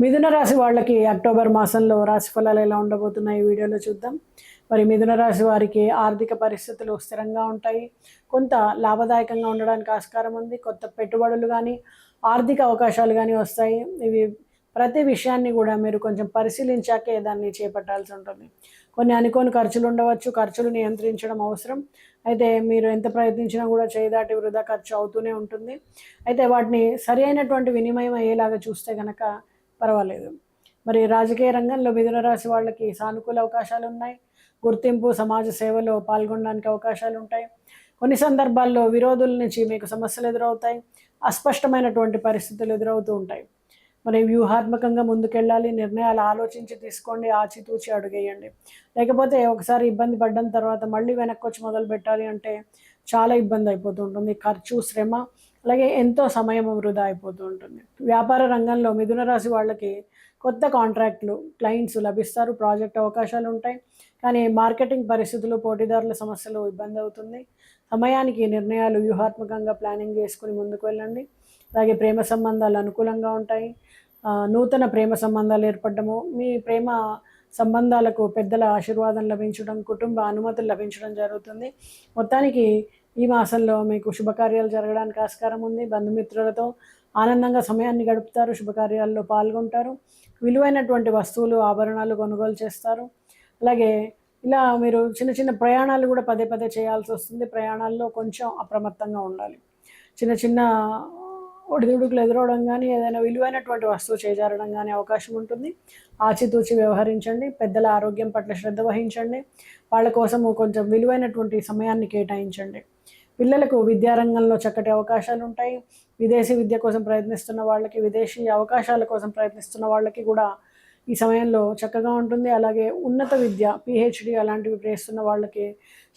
మిథున రాశి వాళ్ళకి అక్టోబర్ మాసంలో రాశి ఫలాలు ఎలా ఉండబోతున్నాయి వీడియోలో చూద్దాం. మరి మిథున రాశి వారికి ఆర్థిక పరిస్థితులు స్థిరంగా ఉంటాయి. కొంత లాభదాయకంగా ఉండడానికి ఆస్కారం ఉంది. కొత్త పెట్టుబడులు కానీ ఆర్థిక అవకాశాలు కానీ వస్తాయి. ఇవి ప్రతి విషయాన్ని కూడా మీరు కొంచెం పరిశీలించాకే దాన్ని చేపట్టాల్సి ఉంటుంది. కొన్ని అనుకోని ఖర్చులు ఉండవచ్చు ఖర్చులు నియంత్రించడం అవసరం. అయితే మీరు ఎంత ప్రయత్నించినా కూడా చేయదాటి వృధా ఖర్చు అవుతూనే ఉంటుంది. అయితే వాటిని సరి అయినటువంటి వినిమయం అయ్యేలాగా చూస్తే కనుక పర్వాలేదు. మరి రాజకీయ రంగంలో మిథున రాశి వాళ్ళకి సానుకూల అవకాశాలు ఉన్నాయి. గుర్తింపు సమాజ సేవలో పాల్గొనడానికి అవకాశాలు ఉంటాయి. కొన్ని సందర్భాల్లో విరోధుల నుంచి మీకు సమస్యలు ఎదురవుతాయి. అస్పష్టమైనటువంటి పరిస్థితులు ఎదురవుతూ ఉంటాయి. మరి వ్యూహాత్మకంగా ముందుకెళ్ళాలి నిర్ణయాలు ఆలోచించి తీసుకోండి ఆచితూచి అడుగేయండి. లేకపోతే ఒకసారి ఇబ్బంది పడ్డం తర్వాత మళ్ళీ వెనక్కి వచ్చి మొదలు పెట్టాలి అంటే చాలా ఇబ్బంది అయిపోతూ ఉంటుంది. ఖర్చు శ్రమ అలాగే ఎంతో సమయం వృధా అయిపోతూ ఉంటుంది. వ్యాపార రంగంలో మిథున రాశి వాళ్ళకి కొత్త కాంట్రాక్ట్లు క్లయింట్స్ లభిస్తారు ప్రాజెక్ట్ అవకాశాలు ఉంటాయి. కానీ మార్కెటింగ్ పరిస్థితులు పోటీదారుల సమస్యలు ఇబ్బంది అవుతుంది. సమయానికి నిర్ణయాలు వ్యూహాత్మకంగా ప్లానింగ్ చేసుకుని ముందుకు వెళ్ళండి. అలాగే ప్రేమ సంబంధాలు అనుకూలంగా ఉంటాయి. నూతన ప్రేమ సంబంధాలు ఏర్పడము మీ ప్రేమ సంబంధాలకు పెద్దల ఆశీర్వాదం లభించడం కుటుంబ అనుమతులు లభించడం జరుగుతుంది. మొత్తానికి ఈ మాసంలో మీకు శుభకార్యాలు జరగడానికి ఆస్కారం ఉంది. బంధుమిత్రులతో ఆనందంగా సమయాన్ని గడుపుతారు శుభకార్యాల్లో పాల్గొంటారు. విలువైనటువంటి వస్తువులు ఆభరణాలు కొనుగోలు చేస్తారు. అలాగే ఇలా మీరు చిన్న చిన్న ప్రయాణాలు కూడా పదే పదే చేయాల్సి వస్తుంది. ప్రయాణాల్లో కొంచెం అప్రమత్తంగా ఉండాలి. చిన్న చిన్న ఒడిదుడుకులు ఎదురవడం కానీ ఏదైనా విలువైనటువంటి వస్తువు చేజారడం కానీ అవకాశం ఉంటుంది. ఆచితూచి వ్యవహరించండి. పెద్దల ఆరోగ్యం పట్ల శ్రద్ధ వహించండి. వాళ్ళ కోసం కొంచెం విలువైనటువంటి సమయాన్ని కేటాయించండి. పిల్లలకు విద్యారంగంలో చక్కటి అవకాశాలు ఉంటాయి. విదేశీ విద్య కోసం ప్రయత్నిస్తున్న వాళ్ళకి విదేశీ అవకాశాల కోసం ప్రయత్నిస్తున్న వాళ్ళకి కూడా ఈ సమయంలో చక్కగా ఉంటుంది. అలాగే ఉన్నత విద్య పిహెచ్డి అలాంటివి చేస్తున్న వాళ్ళకి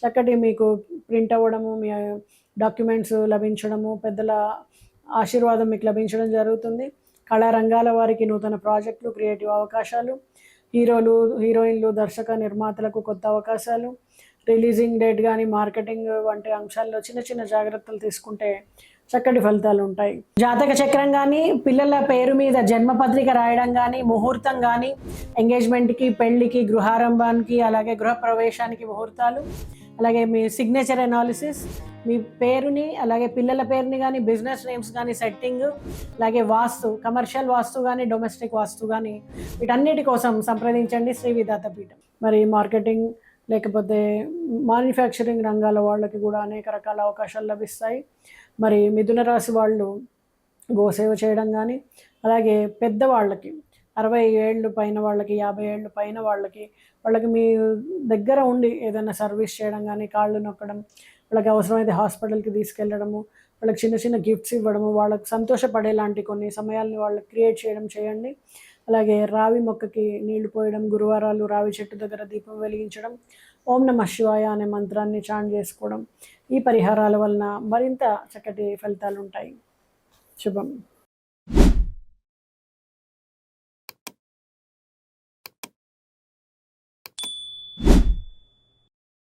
చక్కటి మీకు ప్రింట్ అవ్వడము మీ డాక్యుమెంట్స్ లభించడము పెద్దల ఆశీర్వాదం మీకు లభించడం జరుగుతుంది. కళారంగాల వారికి నూతన ప్రాజెక్టులు క్రియేటివ్ అవకాశాలు హీరోలు హీరోయిన్లు దర్శక నిర్మాతలకు కొత్త అవకాశాలు రిలీజింగ్ డేట్ కానీ మార్కెటింగ్ వంటి అంశాల్లో చిన్న చిన్న జాగ్రత్తలు తీసుకుంటే చక్కటి ఫలితాలు ఉంటాయి. జాతక చక్రం కానీ పిల్లల పేరు మీద జన్మపత్రిక రాయడం కానీ ముహూర్తం కానీ ఎంగేజ్మెంట్కి పెళ్ళికి గృహారంభానికి అలాగే గృహ ప్రవేశానికి ముహూర్తాలు అలాగే మీ సిగ్నేచర్ అనాలిసిస్ మీ పేరుని అలాగే పిల్లల పేరుని కానీ బిజినెస్ నేమ్స్ కానీ సెట్టింగ్ అలాగే వాస్తు కమర్షియల్ వాస్తు కానీ డొమెస్టిక్ వాస్తు కానీ వీటన్నిటి కోసం సంప్రదించండి శ్రీ విధాత పీఠం మరి మార్కెటింగ్ లేకపోతే మ్యానుఫ్యాక్చరింగ్ రంగాల వాళ్ళకి కూడా అనేక రకాల అవకాశాలు లభిస్తాయి. మరి మిథున రాశి వాళ్ళు గోసేవ చేయడం కానీ అలాగే పెద్దవాళ్ళకి అరవై ఏళ్ళు పైన వాళ్ళకి యాభై ఏళ్ళు పైన వాళ్ళకి వాళ్ళకి మీ దగ్గర ఉండి ఏదైనా సర్వీస్ చేయడం కానీ కాళ్ళు నొక్కడం వాళ్ళకి అవసరమైతే హాస్పిటల్కి తీసుకెళ్ళడము వాళ్ళకి చిన్న చిన్న గిఫ్ట్స్ ఇవ్వడము వాళ్ళకి సంతోషపడేలాంటి కొన్ని సమయాల్ని వాళ్ళకి క్రియేట్ చేయడం చేయండి. అలాగే రావి మొక్కకి నీళ్ళు పోయడం గురువారాలు రావి చెట్టు దగ్గర దీపం వెలిగించడం ఓం నమ శివాయ అనే మంత్రాన్ని చాన్ చేసుకోవడం ఈ పరిహారాల వలన మరింత చక్కటి ఫలితాలు ఉంటాయి శుభం.